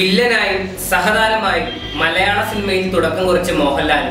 വില്ലനായും സഹതാരമായും മലയാള സിനിമയിൽ തുടക്കം കുറിച്ച മോഹൻലാൽ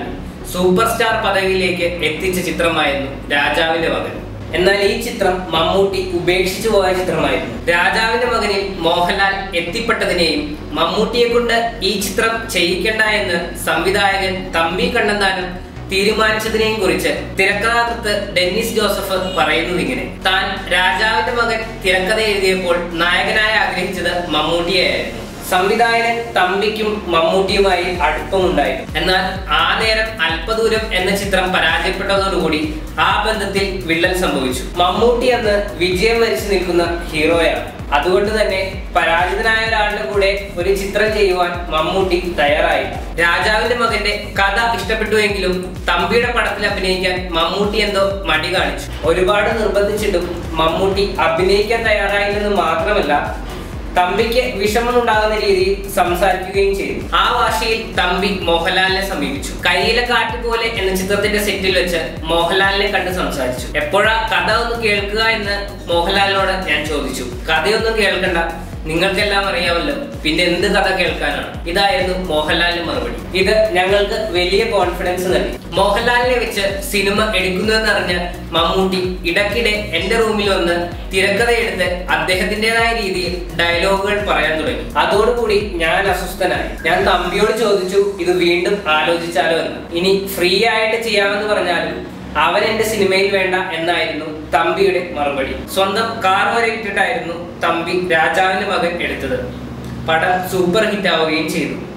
സൂപ്പർ സ്റ്റാർ പദവിയിലേക്ക് എത്തിച്ച ചിത്രമായിരുന്നു രാജാവിന്റെ മകൻ. എന്നാൽ ഈ ചിത്രം മമ്മൂട്ടി ഉപേക്ഷിച്ചു പോയ ചിത്രമായിരുന്നു. രാജാവിന്റെ മകനിൽ മോഹൻലാൽ എത്തിപ്പെട്ടതിനെയും മമ്മൂട്ടിയെ കൊണ്ട് ഈ ചിത്രം ചെയ്യിക്കണ്ട എന്ന് സംവിധായകൻ തമ്പി കണ്ണന്താനം തീരുമാനിച്ചതിനെയും കുറിച്ച് തിരക്കഥാകൃത്ത് ഡെന്നിസ് ജോസഫ് പറയുന്നത് ഇങ്ങനെ. താൻ രാജാവിന്റെ മകൻ തിരക്കഥ എഴുതിയപ്പോൾ നായകനായി ആഗ്രഹിച്ചത് മമ്മൂട്ടിയായിരുന്നു സംവിധായകൻ തമ്പിക്കും മമ്മൂട്ടിയുമായി അടുപ്പമുണ്ടായിരുന്നു. എന്നാൽ ആ നേരം അല്പദൂരം എന്ന ചിത്രം പരാജയപ്പെട്ടതോടുകൂടി ആ ബന്ധത്തിൽ വിള്ളൽ സംഭവിച്ചു. മമ്മൂട്ടി അന്ന് വിജയം വരിച്ചു നിൽക്കുന്ന ഹീറോയാണ്. അതുകൊണ്ട് തന്നെ പരാജിതനായ ഒരാളുടെ കൂടെ ഒരു ചിത്രം ചെയ്യുവാൻ മമ്മൂട്ടി തയ്യാറായി. രാജാവിന്റെ മകന്റെ കഥ ഇഷ്ടപ്പെട്ടുവെങ്കിലും തമ്പിയുടെ പടത്തിൽ അഭിനയിക്കാൻ മമ്മൂട്ടി എന്തോ മടി കാണിച്ചു. ഒരുപാട് നിർബന്ധിച്ചിട്ടും മമ്മൂട്ടി അഭിനയിക്കാൻ തയ്യാറായില്ലെന്ന് മാത്രമല്ല തമ്പിക്ക് വിഷമം ഉണ്ടാകുന്ന രീതിയിൽ സംസാരിക്കുകയും ചെയ്തു. ആ വാശിയിൽ തമ്പി മോഹൻലാലിനെ സമീപിച്ചു. കയ്യിലെ കാറ്റ് പോലെ എന്ന ചിത്രത്തിന്റെ സെറ്റിൽ വെച്ച് മോഹൻലാലിനെ കണ്ട് സംസാരിച്ചു. എപ്പോഴാ കഥ ഒന്ന് കേൾക്കുക എന്ന് മോഹൻലാലിനോട് ഞാൻ ചോദിച്ചു. കഥയൊന്നും കേൾക്കണ്ട. നിങ്ങൾക്കെല്ലാം അറിയാമല്ലോ. പിന്നെ എന്ത് കഥ കേൾക്കാനാണ്? ഇതായിരുന്നു മോഹൻലാലിന്റെ മറുപടി. ഇത് ഞങ്ങൾക്ക് വലിയ കോൺഫിഡൻസ് നൽകി. മോഹൻലാലിനെ വെച്ച് സിനിമ എടുക്കുന്നതെന്ന് അറിഞ്ഞ മമ്മൂട്ടി ഇടയ്ക്കിടെ എന്റെ റൂമിൽ വന്ന് തിരക്കഥയെടുത്ത് അദ്ദേഹത്തിന്റേതായ രീതിയിൽ ഡയലോഗുകൾ പറയാൻ തുടങ്ങി. അതോടുകൂടി ഞാൻ അസ്വസ്ഥനായി. ഞാൻ തമ്പിയോട് ചോദിച്ചു ഇത് വീണ്ടും ആലോചിച്ചാലോ എന്ന്? ഇനി ഫ്രീ ആയിട്ട് ചെയ്യാമെന്ന് പറഞ്ഞാലും അവൻ എന്റെ സിനിമയിൽ വേണ്ട എന്നായിരുന്നു തമ്പിയുടെ മറുപടി. സ്വന്തം കാർ വരെ ഇട്ടിട്ടായിരുന്നു തമ്പി രാജാവിന്റെ മകൻ എടുത്തത്. പടം സൂപ്പർ ഹിറ്റ് ആവുകയും ചെയ്തു.